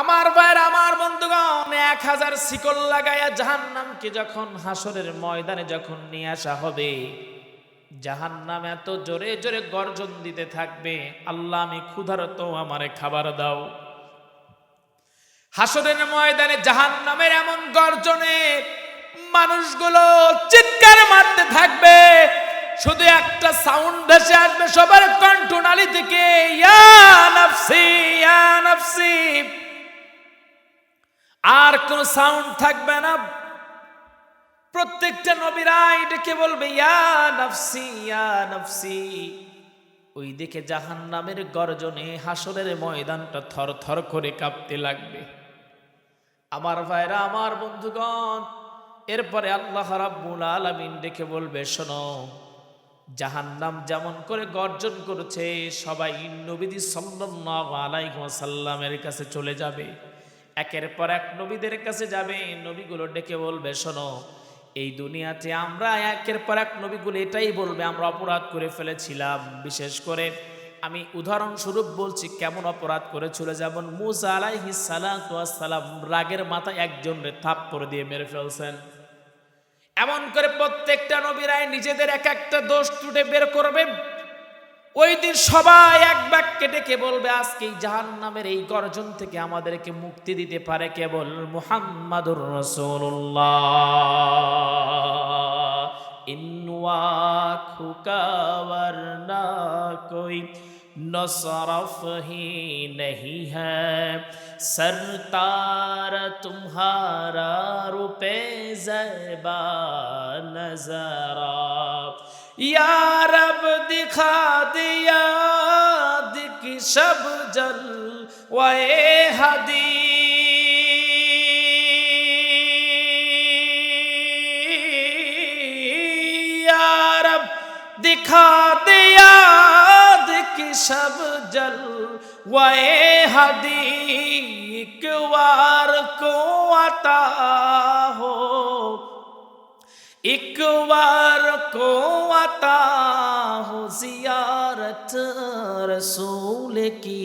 আমার ভাইয়ের, আমার বন্ধুগণ, এক হাজার শিকল লাগাইয়া জাহান্নামকে যখন হাসরের ময়দানে যখন নিয়ে আসা হবে, জাহান্নাম এত জোরে জোরে গর্জন দিতে থাকবে, আল্লাহ আমি ক্ষুধারত, আমারে খাবার দাও। হাসরের ময়দানে জাহান্নামের এমন গর্জনে মানুষগুলো চিৎকার মারতে থাকবে, শুধু একটা সাউন্ড ভেসে আসবে সবার কণ্ঠনালী থেকে, ইয়া নাফসি, ইয়া আর কোন সাউন্ড থাকবে না। প্রত্যেকটা নবীরাই ডেকে বলবে, ইয়া নাফসি ইয়া নাফসি। ওই দিকে জাহান নামের গর্জনে হাসরের ময়দানটা থর থর করে কাঁপতে লাগবে। আমার ভাইরা, আমার বন্ধুগণ, এরপরে আল্লাহ রাব্বুল আলামিন ডেকে বলবে, শোনো, জাহান্নাম যেমন করে গর্জন করেছে, সবাই নবীদি সাল্লাল্লাহু আলাইহি ওয়াসাল্লামের কাছে চলে যাবে। একের পর এক নবীদের কাছে যাবে। নবীগুলো ডেকে বলবে, শোনো, এই দুনিয়াতে আমরা একের পর এক নবীগুলো এটাই বলবে, আমরা অপরাধ করে ফেলেছিলাম। বিশেষ করে আমি উদাহরণস্বরূপ বলছি, কেমন অপরাধ করেছিল যেমন মুসা আলাইহি সালাম রাগের মাথায় একজনরে থাপ্পড় দিয়ে মেরে ফেলছেন। এমন করে প্রত্যেকটা নবীরাই নিজেদের এক একটা দোষ ত্রুটে বের করবে ওই দিন সবাই এক বাক্যে ডেকে বলবে আজকে এই জাহান নামের এই গর্জন থেকে আমাদেরকে মুক্তি দিতে পারে কেবল মুহাম্মাদুর রসুল্লাহ ইনওয়া খুকাওয়ার না কই نصرف ہی نہیں ہے سرتار تمہارا روپے زیبا रब दिखा दिया दिख शब जल वे हदी या रब दिखा दिया दिख शब जल वे हदी एक को आता हो? एक बार को आता हो जियारत रसूल की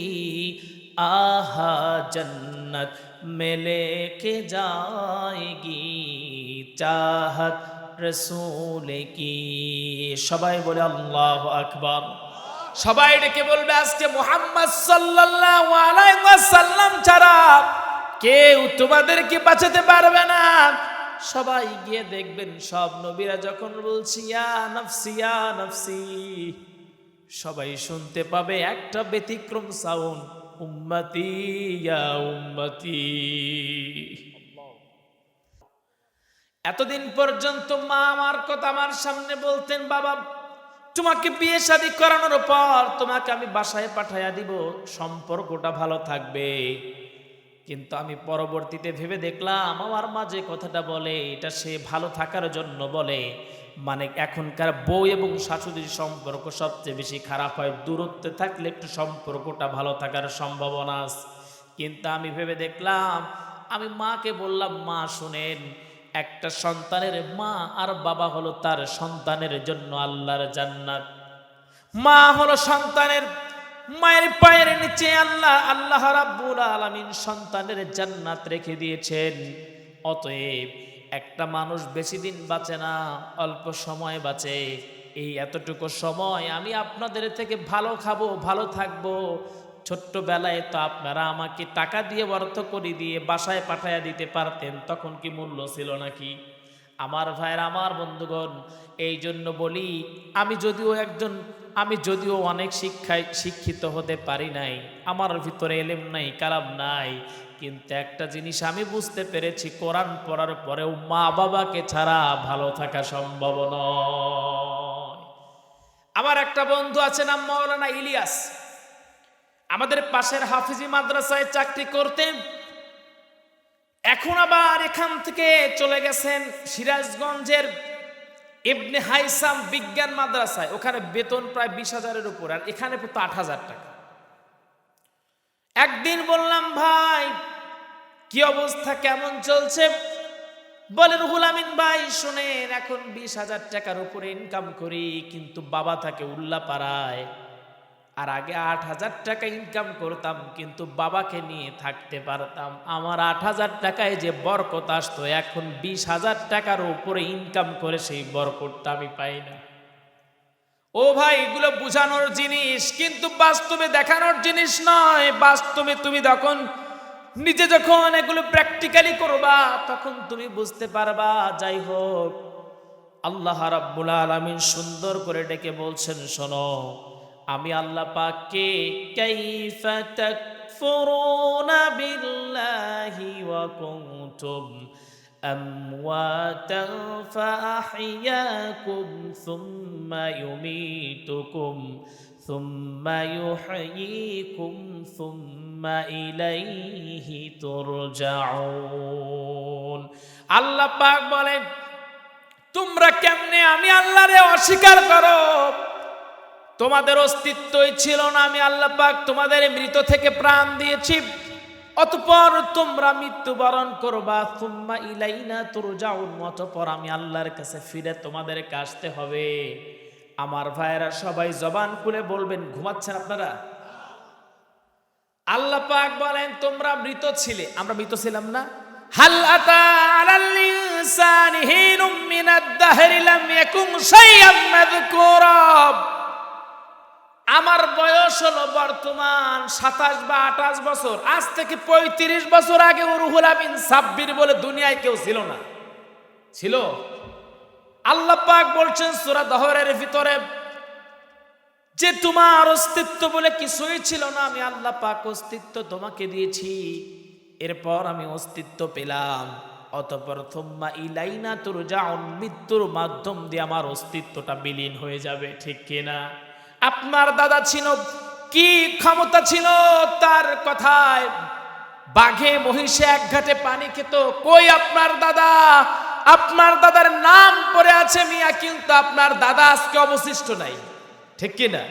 आहा जन्नत में लेके जाएगी चाहत রসুল কি সবাই বলে আল্লাহ আকবার সবাই ডেকে বলবে আজকে মোহাম্মদ সাল্লাল্লাহু আলাইহি ওয়াসাল্লাম ছাড়া কেউ তোমাদেরকে বাঁচাতে পারবে না সবাই গিয়ে দেখবেন, সব নবীরা যখন বলছি সবাই শুনতে পাবে একটা ব্যতিক্রম সাউন্ড উম্মতি উম্মতি। এতদিন পর্যন্ত মা আমার কথা আমার সামনে বলতেন, বাবা, তোমাকে বিয়ে শাদী করানোর পর তোমাকে আমি বাসায় পাঠাইয়া দিব, সম্পর্কটা ভালো থাকবে। কিন্তু আমি পরবর্তীতে ভেবে দেখলাম, আমার মা যে কথাটা বলে, এটা সে ভালো থাকার জন্য বলে। মানে এখনকার বউ এবং শাশুড়ির সম্পর্ক সবচেয়ে বেশি খারাপ হয়। দূরত্বে থাকলে একটু সম্পর্কটা ভালো থাকার সম্ভাবনা আছে। কিন্তু আমি ভেবে দেখলাম, আমি মাকে বললাম, মা, শুনেন, একটা সন্তানের মা আর বাবা হলো তার সন্তানের জন্য আল্লাহর জান্নাত। মা হলো সন্তানের মায়ের পায়ের নিচে আল্লাহ আল্লাহ রাব্বুল আলামিন সন্তানের জান্নাত রেখে দিয়েছেন। অতএব একটা মানুষ বেশি দিন বাঁচে না, অল্প সময় বাঁচে। এই এতটুকু সময় আমি আপনাদের থেকে ভালো খাব, ভালো থাকব। ছোট্টবেলায় তো আপনারা আমাকে টাকা দিয়ে অর্থ করে দিয়ে বাসায় পাঠাইয়া দিতে পারতেন, তখন কি মূল্য ছিল নাকি? আমার ভাইয়ের আমার বন্ধুগণ, এই জন্য বলি, আমি যদিও একজন, আমি যদিও অনেক শিক্ষায় শিক্ষিত হতে পারি নাই, আমার ভিতরে এলেম নাই, কালাম নাই, কিন্তু একটা জিনিস আমি বুঝতে পেরেছি, কোরআন পড়ার পরেও মা বাবাকে ছাড়া ভালো থাকা সম্ভব নয়। আমার একটা বন্ধু আছে নাম মৌলানা ইলিয়াস। আমাদের পাশের হাফিজি মাদ্রাসায় চাকরি করতেন এখন আবার এখান থেকে চলে গেছেন সিরাজগঞ্জের ইবনে হাইসাম বিজ্ঞান মাদ্রাসায়। ওখানে বেতন প্রায় বিশ হাজারের উপর, আর এখানে তো আট হাজার টাকা। একদিন বললাম, ভাই, কি অবস্থা? কেমন চলছে? বলে, রুহুল আমিন ভাই, শোনেন, এখন বিশ হাজার টাকার উপরে ইনকাম করি, কিন্তু বাবা থাকে উল্লা পাড়ায় আর আগে আট হাজার টাকা ইনকাম করতাম, কিন্তু বাবাকে নিয়ে থাকতে পারতাম। আমার আট হাজার টাকায় যে বরকত আসতো, এখন বিশ হাজার টাকার উপরে ইনকাম করে সেই বরকতটা আমি পাই না। ও ভাই, এগুলো বোঝানোর জিনিস, কিন্তু বাস্তবে দেখানোর জিনিস নয়। বাস্তবে তুমি তখন নিজে যখন এগুলো প্র্যাকটিক্যালি করবা, তখন তুমি বুঝতে পারবা, যাই হোক, আল্লাহ রাব্বুল আলামিন সুন্দর করে ডেকে বলছেন, শোনো আমি আল্লাহ পাককে কাইফা তাকফুরুনা বিল্লাহি ওয়া কুনতুম أمواتا فأحياكم ثم يميتكم ثم يحييكم ثم إليه ترجعون আল্লাহ পাক বলেন তোমরা কেমনে আমি আল্লাহরে অস্বীকার করো তোমাদের অস্তিত্বই ছিল না, আমি আল্লাহ পাক তোমাদের মৃত থেকে প্রাণ দিয়েছি। অতপর তোমরা মৃত্যুবরণ করবা তুম্মা ইলাইনা তুরজাউন, অতপর আমি আল্লাহর কাছে ফিরে তোমাদেরকে আসতে হবে। আমার ভাইয়েরা সবাই জবান খুলে বলবেন, ঘুমাচ্ছেন আপনারা? আল্লাহ পাক বলেন, তোমরা মৃত ছিলে, আমরা মৃত ছিলাম না। হাল আতা আলাল ইনসানি হিনুম মিনাদ দাহরি লাম ইয়াকুম শাইআম মাযকুরা। আমার বয়স হলো বর্তমান সাতাশ বা আঠাশ বছর। আজ থেকে পঁয়ত্রিশ বছর আগে রুহুল আমিন সাব্বির বলে দুনিয়ায় কেউ ছিল না। ছিল? আল্লাহ পাক বলছেন সুরা দহরের ভিতরে, যে তোমার অস্তিত্ব বলে কিছুই ছিল না, আমি আল্লাহ পাক অস্তিত্ব তোমাকে দিয়েছি। এরপর আমি অস্তিত্ব পেলাম। অতপর থম্মা ইলাইনা তোর যাও মৃত্যুর মাধ্যম দিয়ে আমার অস্তিত্বটা বিলীন হয়ে যাবে, ঠিক কিনা? আপনার দাদা ছিল, কি ক্ষমতা ছিল তার কথায়? বাঘে, মহিষে এক ঘাটে পানি খেত। কই আপনার দাদা? আপনার দাদার নাম পড়ে আছে মিয়া, কিন্তু আপনার দাদা আজকে অবশিষ্ট নাই। ঠিক কিনা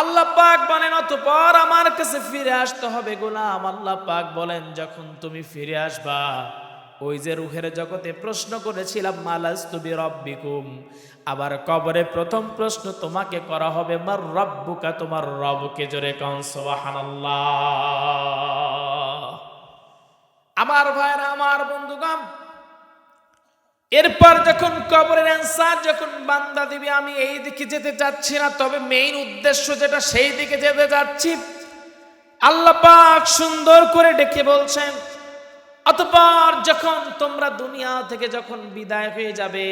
আল্লাহ পাক বলেন, অতপর আমার কাছে ফিরে আসতে হবে গোলাম। আল্লাহ পাক বলেন, যখন তুমি ফিরে আসবা, ওই যে রুহের জগতে প্রশ্ন করেছিলাম, মালাস্তু রব্বিকুম আবার কবরে প্রথম প্রশ্ন তোমাকে করা হবে, মার রব্বুকা? তোমার রবকে জোরে কন, সুবহানাল্লাহ। আমার ভাইরা, আমার বন্ধুগণ, এরপর যখন কবরের অ্যান্সার যখন বান্দা দিবি, আমি এই দিকে যেতে চাচ্ছি না, তবে মেইন উদ্দেশ্য যেটা, সেই দিকে যেতে চাচ্ছি। আল্লাহ পাক সুন্দর করে ডেকে বলছেন অতপর যখন তোমরা দুনিয়া থেকে যখন বিদায় হয়ে যাবে,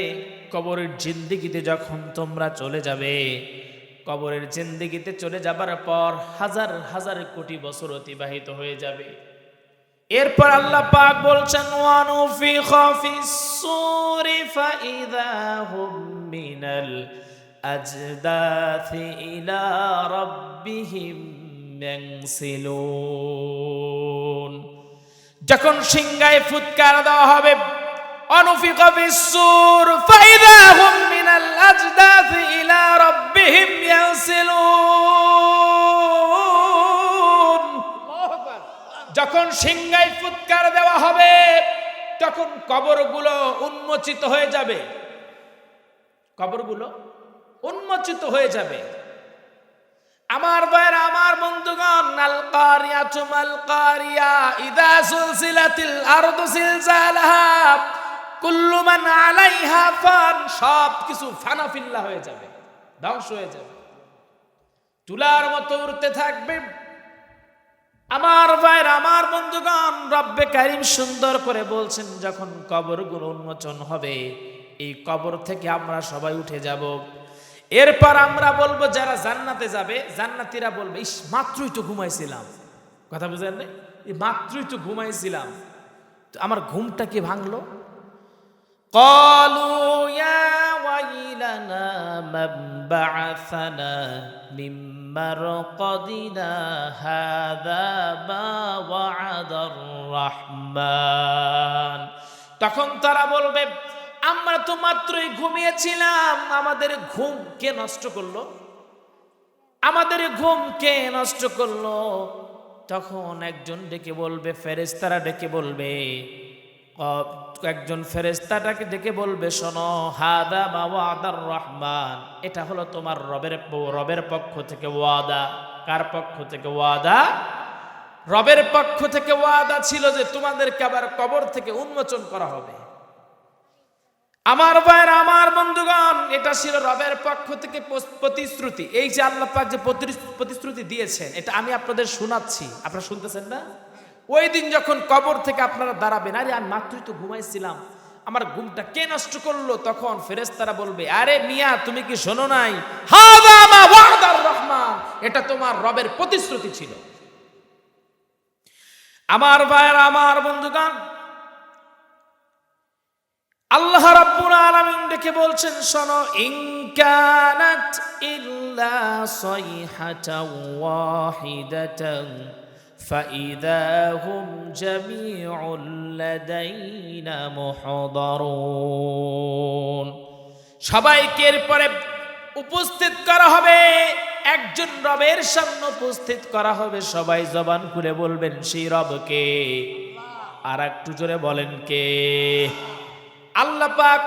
কবরের জিন্দিগিতে যখন তোমরা চলে যাবে, কবরের জিন্দিগিতে চলে যাবার পর হাজার হাজার কোটি বছর অতিবাহিত হয়ে যাবে। এরপর আল্লাহ পাক বলছেন ওয়ানুফি খাফিস সুরি ফাইদা হুম মিনাল আজদাথি ইলা রাব্বিহিম ইয়ানসিলুন যখন সিংহায় ফুৎকার দেওয়া হবে যখন সিংহায় ফুৎকার দেওয়া হবে, তখন কবরগুলো উন্মোচিত হয়ে যাবে। কবরগুলো উন্মোচিত হয়ে যাবে। আমার ভাইয়ের আমার বন্ধুগণ ইদা সুলসিলাতিল আরদু সিলসালাহা কুল্লু মান আলাইহা ফান সব কিছু ফানাফিল্লা হয়ে যাবে, ধ্বংস হয়ে যাবে। তুলার মতো উড়তে থাকবে। আমার আমার বন্ধুগণ, রব্বে কারিম সুন্দর করে বলছেন, যখন কবরগুলো উন্মোচন হবে, এই কবর থেকে আমরা সবাই উঠে যাব। এরপর আমরা বলব, যারা জান্নাতে যাবে, জান্নাতিরা বলবে, ইস, মাত্রই তো ঘুমাইছিলাম। কথা বুঝলেন না মাত্রই তো ঘুমাইছিলাম। তো আমার ঘুমটা কি ভাঙলো? কলু ওয়াইলানা মাববাআসানা মিন মারকদিনা হাদা মা ওয়াদার রহমান। তখন তারা বলবে আমরা তো মাত্রই ঘুমিয়েছিলাম। আমাদের ঘুম কে নষ্ট করল? আমাদের ঘুম কে নষ্ট করল? তখন একজন ডেকে বলবে, ফেরেশতারা ডেকে বলবে একজন ফেরেস্তাটাকে ডেকে বলবে, শোনো, হাদা বা ওয়াদার রহমান। এটা হলো তোমার রবের রবের পক্ষ থেকে ওয়াদা। কার পক্ষ থেকে ওয়াদা? রবের পক্ষ থেকে ওয়াদা ছিল যে তোমাদেরকে আবার কবর থেকে উন্মোচন করা হবে। আমার ভাইয়ের, আমার বন্ধুগণ, এটা ছিল রবের পক্ষ থেকে প্রতিশ্রুতি। এই যে আল্লাহ পাক যে প্রতিশ্রুতি দিয়েছেন, এটা আমি আপনাদের শোনাচ্ছি। আপনারা শুনতেছেন না? ওই দিন যখন কবর থেকে আপনারা দাঁড়াবেন, আরে আমি তো ঘুমাইছিলাম, আমার ঘুমটা কে নষ্ট করল? তখন ফেরেস্তারা বলবে, আরে মিয়া, তুমি কি শোনো নাই? রহমান। এটা তোমার রবের প্রতিশ্রুতি ছিল। আমার ভাইয়ের, আমার বন্ধুগণ আল্লাহ রাব্বুল আলামিন ডেকে বলছেন শোনো ইন কানাত ইল্লা সাইহাতাও ওয়াহিদাতান فإذا هم جميع لدينا محضرون সবাইকে এরপরে উপস্থিত করা হবে একজন রবের সামনে উপস্থিত করা হবে সবাই জবান খুলে বলবেন সেই রবকে আর একটু জোরে বলেন কে আল্লাহ পাক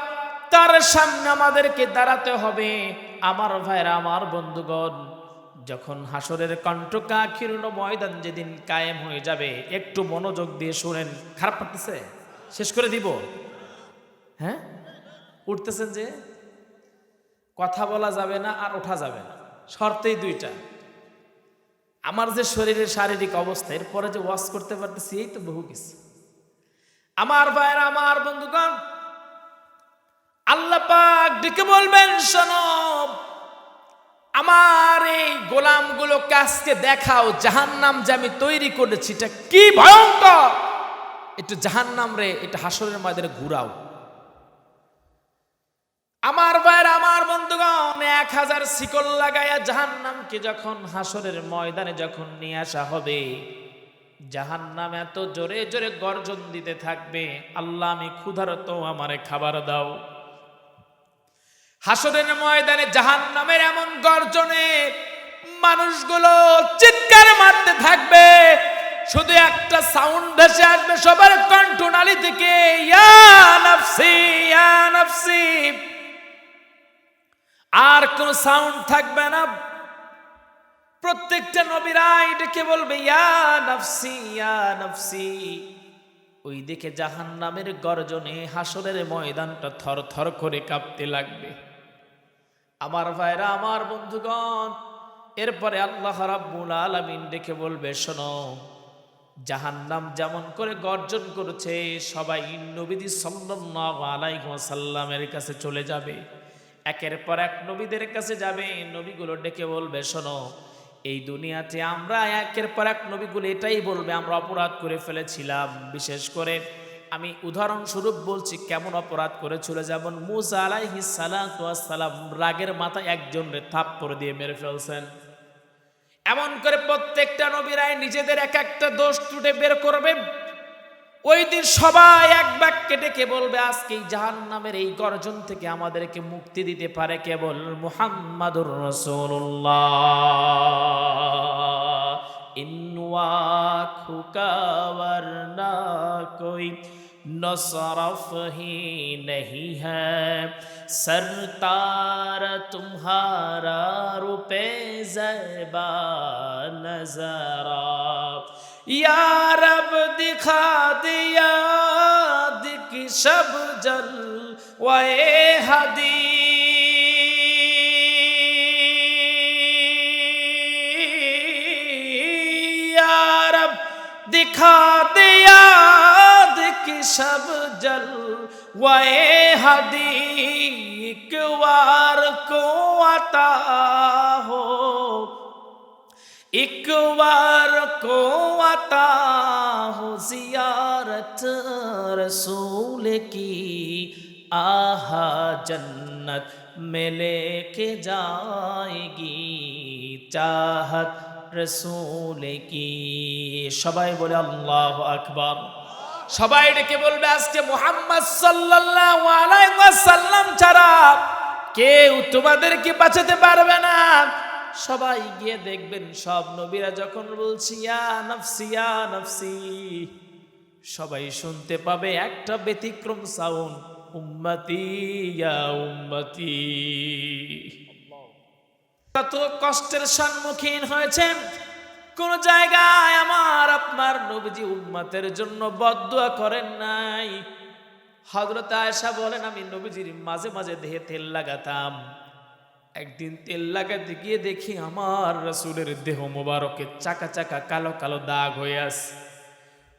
তার সামনে আমাদেরকে দাঁড়াতে হবে। আমার ভাইরা, আমার বন্ধুগণ, যখন হাসরের কণ্ঠকা ক্ষীর্ণ ময়দান যেদিন কায়েম হয়ে যাবে, একটু মনোযোগ দিয়ে শুনেন। খারাপ লাগতেছে? শেষ করে দিব। হ্যাঁ? উঠতেছেন যে? কথা বলা যাবে না আর ওঠা যাবে না। শর্তেই দুইটা। আমার যে শরীরের শারীরিক অবস্থা, এরপরে যে ওয়াশ করতে পারতেছি, এই তো বহু কিছু। আমার ভাইরা, আমার বন্ধুগণ আল্লাহ পাক ডেকে বলবেন, শোনো, আমার এই গোলামগুলোকে আজকে দেখাও, জাহান্নাম যে আমি তৈরি করেছি, এটা কি ভয়ঙ্কর? একটু জাহান্নাম রে এটা হাসরের ময়দানে ঘুরাও। আমার ভাইয়ের, আমার বন্ধুগণ, এক হাজার শিকল লাগাইয়া জাহান্নামকে যখন হাসরের ময়দানে যখন নিয়ে আসা হবে, জাহান্নাম এত জোরে জোরে গর্জন দিতে থাকবে, আল্লাহ আমি ক্ষুধারত আমারে খাবার দাও। হাসরের ময়দানে জাহান্নামের এমন গর্জনে মানুষগুলো চিৎকার মারতে থাকবে। শুধু একটা সাউন্ড ভেসে আসবে সবার কণ্ঠনালী থেকে আর কোন সাউন্ড থাকবে না। প্রত্যেকটা নবীরাই ডেকে বলবে, ইয়া ওই দিকে জাহান নামের গর্জনে হাসরের ময়দানটা থর থর করে কাঁপতে লাগবে। আমার ভাইরা, আমার বন্ধুগণ, এরপরে আল্লাহ রাব্বুল আলামিন ডেকে বলবে, শোনো, জাহান্নাম যেমন করে গর্জন করেছে, সবাই নবীদি সাল্লাল্লাহু আলাইহি ওয়াসাল্লামের কাছে চলে যাবে। একের পর এক নবীদের কাছে যাবে। নবীগুলো ডেকে বলবে, শোনো, এই দুনিয়াতে আমরা একের পর এক নবীগুলো এটাই বলবে, আমরা অপরাধ করে ফেলেছিলাম। বিশেষ করে আমি উদাহরণস্বরূপ বলছি, কেমন অপরাধ করেছিল যেমন মুসা আলাইহি সালাম রাগের মাথায় একজনরে থাপ্পড় দিয়ে মেরে ফেলছেন। এমন করে প্রত্যেকটা নবীরাই নিজেদের এক একটা দোষ টুটে বের করবে। ওই দিন সবাই এক বাক্যে ডেকে বলবে, আজকে এই জাহান নামের এই গর্জন থেকে আমাদেরকে মুক্তি দিতে পারে কেবল মুহাম্মাদুর রসুল্লাহ ইনওয়া খুকাওয়ার না কই نصرف ہی نہیں ہے۔ سرتار تمہارا روپے زیبا نظر یا رب دکھا دیا دکھ شب جل و حدیث۔ دکھا دیا کی سب جل وے ہدیق وار کو عطا ہو ایک وار کو عطا ہو زیارت رسول کی آہا جنت میں لے کے جائے گی چاہت رسول کی شبائے بولے اللہ اکبر সবাই ডেকে বলবে আজকে মোহাম্মদ সাল্লাল্লাহু আলাইহি ওয়াসাল্লাম ছাড়া কেউ তোমাদের তোমাদেরকে বাঁচাতে পারবে না। সবাই গিয়ে দেখবেন সব নবীরা যখন বলছি ইয়া নফসি ইয়া নফসি সবাই শুনতে পাবে একটা ব্যতিক্রম সাউন্ড উম্মতি ইয়া উম্মতি। কত কষ্টের সম্মুখীন হয়েছেন। কোন জায়গায় আমার, আপনার নবীজি উম্মতের জন্য বদুয়া করেন নাই। হজরত আয়েশা বলেন, আমি নবীজির মাঝে মাঝে দেহে তেল লাগাতাম। একদিন তেল লাগাতে গিয়ে দেখি আমার রসুলের দেহ মোবারকে চাকা চাকা কালো কালো দাগ হয়ে আছে।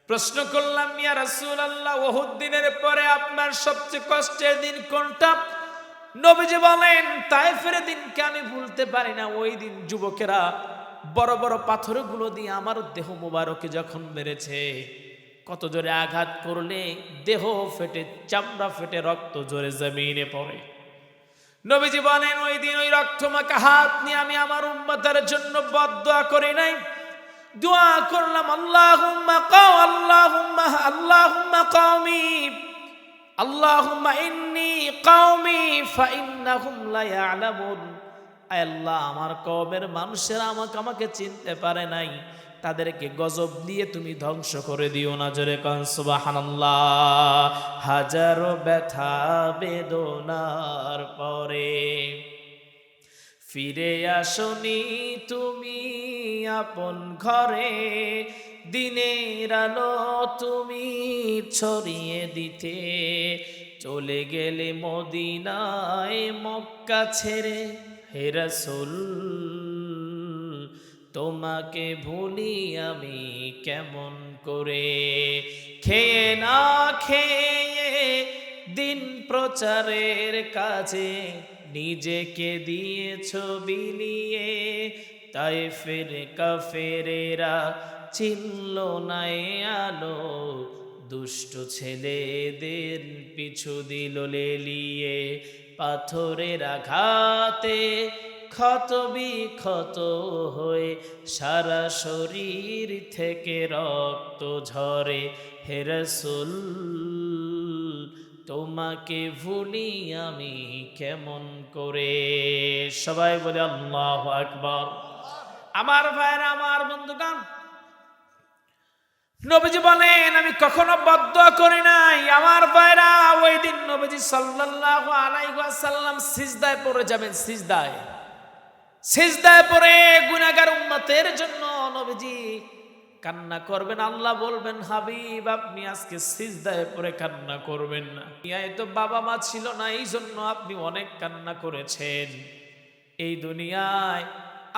প্রশ্ন করলাম, ইয়া রাসূল আল্লাহ ওহুদ দিনের পরে আপনার সবচেয়ে কষ্টের দিন কোনটা? নবীজি বলেন, তাইফের দিনকে আমি ভুলতে পারি না। ওই দিন যুবকেরা বড় বড় পাথরগুলো দিয়ে আমার দেহ মোবারকে যখন মেরেছে, কত জোরে আঘাত করলে দেহ ফেটে, চামড়া ফেটে, রক্ত জোরে জমিনে পড়ে। নবীজি বলেন, ওই দিন ওই রক্তমাকে হাত নিয়ে আমি আমার উম্মতের জন্য বদদোয়া করি নাই। দোয়া করলাম, আল্লাহুম্মা কাও, আল্লাহুম্মা আল্লাহুম্মা কাওমি, আল্লাহুম্মা ইন্নি কাওমি আয় আল্লাহ, আমার কওমের মানুষেরা আমাকে আমাকে চিনতে পারে নাই। তাদেরকে গজব দিয়ে তুমি ধ্বংস করে দিও না, জোরে হাজারো ব্যথা বেদনার পরে ফিরে আসনি তুমি আপন ঘরে। দিনের আলো তুমি ছড়িয়ে দিতে। চলে গেলে মদিনায় মক্কা ছেড়ে হেরাসুল তোমাকে ভুলি আমি কেমন করে? খেয়ে না খেয়ে দিন প্রচারের কাজে নিজেকে দিয়েছ বিলিয়ে, তাই ফের কাফেরেরা চিনল নাই আলো। দুষ্ট ছেলেদের পিছু দিল লেলিয়ে পাথরের আঘাতে ক্ষত বিক্ষত হয়ে সারা শরীর থেকে রক্ত ঝরে। হেরসুল তোমাকে ভুলি আমি কেমন করে? সবাই বলে আল্লাহ আকবর। আমার ভাইরা আমার বন্ধুগণ নবীজি বলেন, আমি কখনো বদ্ধ করি নাই। আমার ভাইরা ওই দিন নবীজি সাল্লাল্লাহু আলাইহি ওয়াসাল্লাম সিজদায় পড়ে যাবেন, সিজদায়। সিজদায় পড়ে গুনাহগার উম্মতের জন্য নবীজি কান্না করবেন। আল্লাহ বলবেন, হাবিব, আপনি আজকে সিজদায় পড়ে কান্না করবেন না। দুনিয়ায় তো বাবা মা ছিল না এই জন্য আপনি অনেক কান্না করেছেন। এই দুনিয়ায়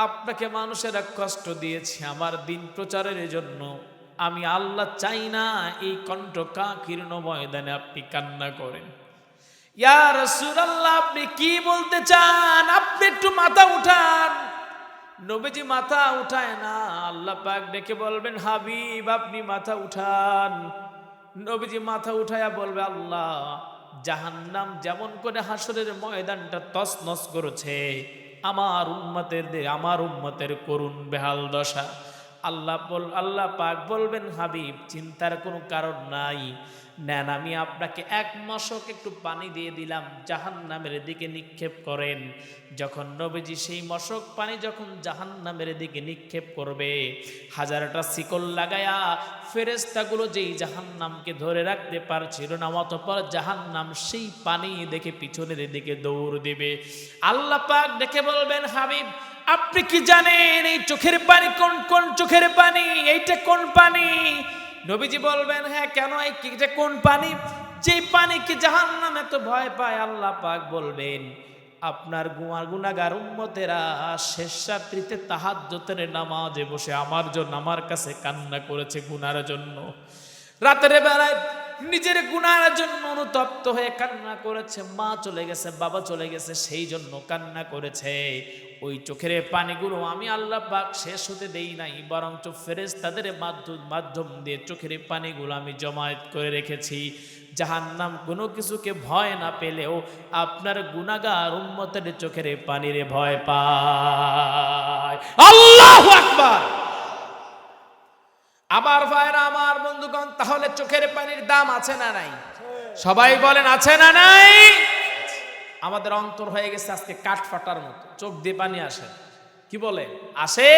আপনাকে মানুষেরা কষ্ট দিয়েছে, আমার দিন প্রচারের জন্য। আমি আল্লাহ চাই না এই কণ্ঠ কাকীর্ণ ময়দানে আপনি কান্না করেন। ইয়া রাসূলুল্লাহ, আপনি কি বলতে চান? আপনি একটু মাথা উঠান। নবীজি মাথা উঠায় না, আল্লাহ পাক ডেকে বলবেন, হাবিব, আপনি মাথা উঠান। নবীজি মাথা উঠায়া বলবে, আল্লাহ, জাহান্নাম যেমন করে হাসরের ময়দানটা তছনছ করেছে, আমার উম্মতের দে- আমার উম্মতের করুণ বেহাল দশা। আল্লাহ বল, আল্লাহ পাক বলবেন, হাবিব, চিন্তার কোনো কারণ নাই। নেন, আমি আপনাকে এক মশক একটু পানি দিয়ে দিলাম জাহান নামের দিকে নিক্ষেপ করেন। যখন নবীজি সেই মশক পানি যখন জাহান নামের দিকে নিক্ষেপ করবে, হাজারটা শিকল লাগায়া ফেরেস্তাগুলো যেই জাহান নামকে ধরে রাখতে পারছিল না, অতপর জাহান নাম সেই পানি দেখে পিছনের দিকে দৌড় দেবে। আল্লাহ পাক দেখে বলবেন, হাবিব আপনি কি জানেন এই চোখের পানি কোন কোন চোখের পানি? এইটা কোন পানি? নবীজি বলবেন হ্যাঁ কেন এই যে কোন পানি? যে পানিকে জাহান নামে তো ভয় পায়, আল্লাহ পাক বলবেন, আপনার গুয়া গুনাগার উম্মতেরা শেষ রাত্রিতে তাহার তাহাজ্জতের নামাজে বসে আমার জন্য, আমার কাছে কান্না করেছে গুনার জন্য। রাতের বেলায় নিজের গুনার জন্য অনুতপ্ত হয়ে কান্না করেছে, মা চলে গেছে, বাবা চলে গেছে, সেই জন্য কান্না করেছে। ওই চোখের পানিগুলো আমি আল্লাহ পাক শেষ হতে দেই নাই, বরঞ্চ ফেরেস তাদের মাধ্যম মাধ্যম দিয়ে চোখের পানিগুলো আমি জমায়েত করে রেখেছি। জাহান্নাম কোনো কিছুকে ভয় না পেলেও আপনার গুনাগার উম্মতের চোখের পানিরে ভয় পায়। আল্লাহ আকবার! আমার ভাইরা আমার বন্ধুগণ, তাহলে চোখের পানির দাম আছে না নাই? সবাই বলেন, আছে না নাই? আমাদের অন্তর হয়ে গেছে আজকে কাঠ ফাটার মতো, চোখ দিয়ে পানি আসে। কি বলে? আসে?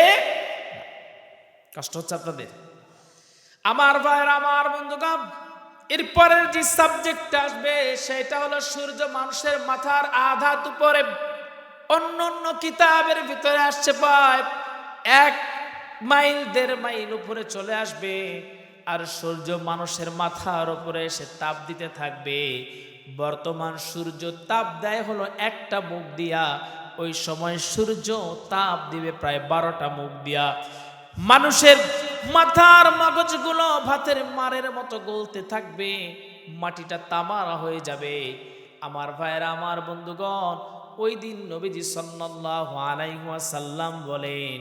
কষ্ট হচ্ছে আপনাদের? আমার ভাইয়ের, আমার বন্ধুগণ এরপরের যে সাবজেক্ট আসবে, সেটা হলো সূর্য মানুষের মাথার আধাত উপরে। অন্য অন্য কিতাবের ভিতরে আসছে পায় এক মাইল, দেড় মাইল উপরে চলে আসবে। আর সূর্য মানুষের মাথার উপরে এসে তাপ দিতে থাকবে। বর্তমান সূর্য তাপ দেয় হলো একটা মুখ দিয়া, ওই সময় সূর্য তাপ দিবে প্রায় বারোটা মুখ দিয়া। মানুষের মাথার মগজগুলো ভাতের মারের মতো গলতে থাকবে, মাটিটা তামারা হয়ে যাবে। আমার ভাইয়েরা, আমার বন্ধুগণ, ওই দিন নবীজি ওয়াসাল্লাম বলেন,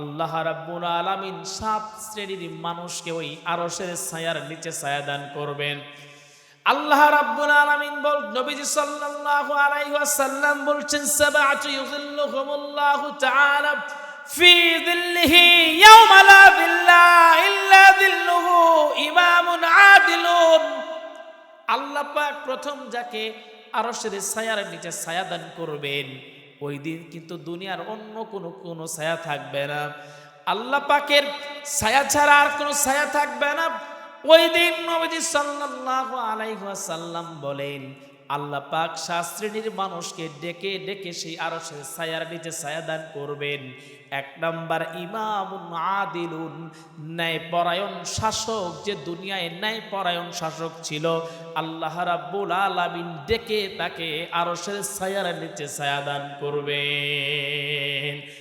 আল্লাহ রাব্বুল আলামিন সাত শ্রেণির মানুষকে ওই আরশের ছায়ার নিচে ছায়া দান করবেন। আল্লাহ রাব্বুল আলামিন বল নবীজি সাল্লাল্লাহু আলাইহি ওয়াসাল্লাম বলছেন সাবআতু ইউযিল্লুহুমুল্লাহু তাআলা ফি যিল্লিহি ইয়াওমা লা যিল্লা ইল্লা যিল্লুহু ইমামুন আদিলুন। আল্লাহ পাক প্রথম যাকে আরশের ছায়ার নিচে ছায়া দান করবেন, ওই দিন কিন্তু দুনিয়ার অন্য কোনো কোনো ছায়া থাকবে না। আল্লাহ পাকের ছায়া ছাড়া আর কোনো ছায়া থাকবে না। ওই দিন নবীজি সাল্লাল্লাহু আলাইহি ওয়াসাল্লাম বলেন, আল্লাহ পাক শাস্ত্রীর মানুষকে ডেকে ডেকে সেই আরশের ছায়ার নিচে ছায়া দান করবেন। এক নাম্বার ইমামুন আদিলুন ন্যায় পরায়ণ শাসক, যে দুনিয়ায় ন্যায় পরায়ণ শাসক ছিল। আল্লাহ রাব্বুল আলামিন ডেকে তাকে আরশের ছায়ার নিচে ছায়া দান করবেন।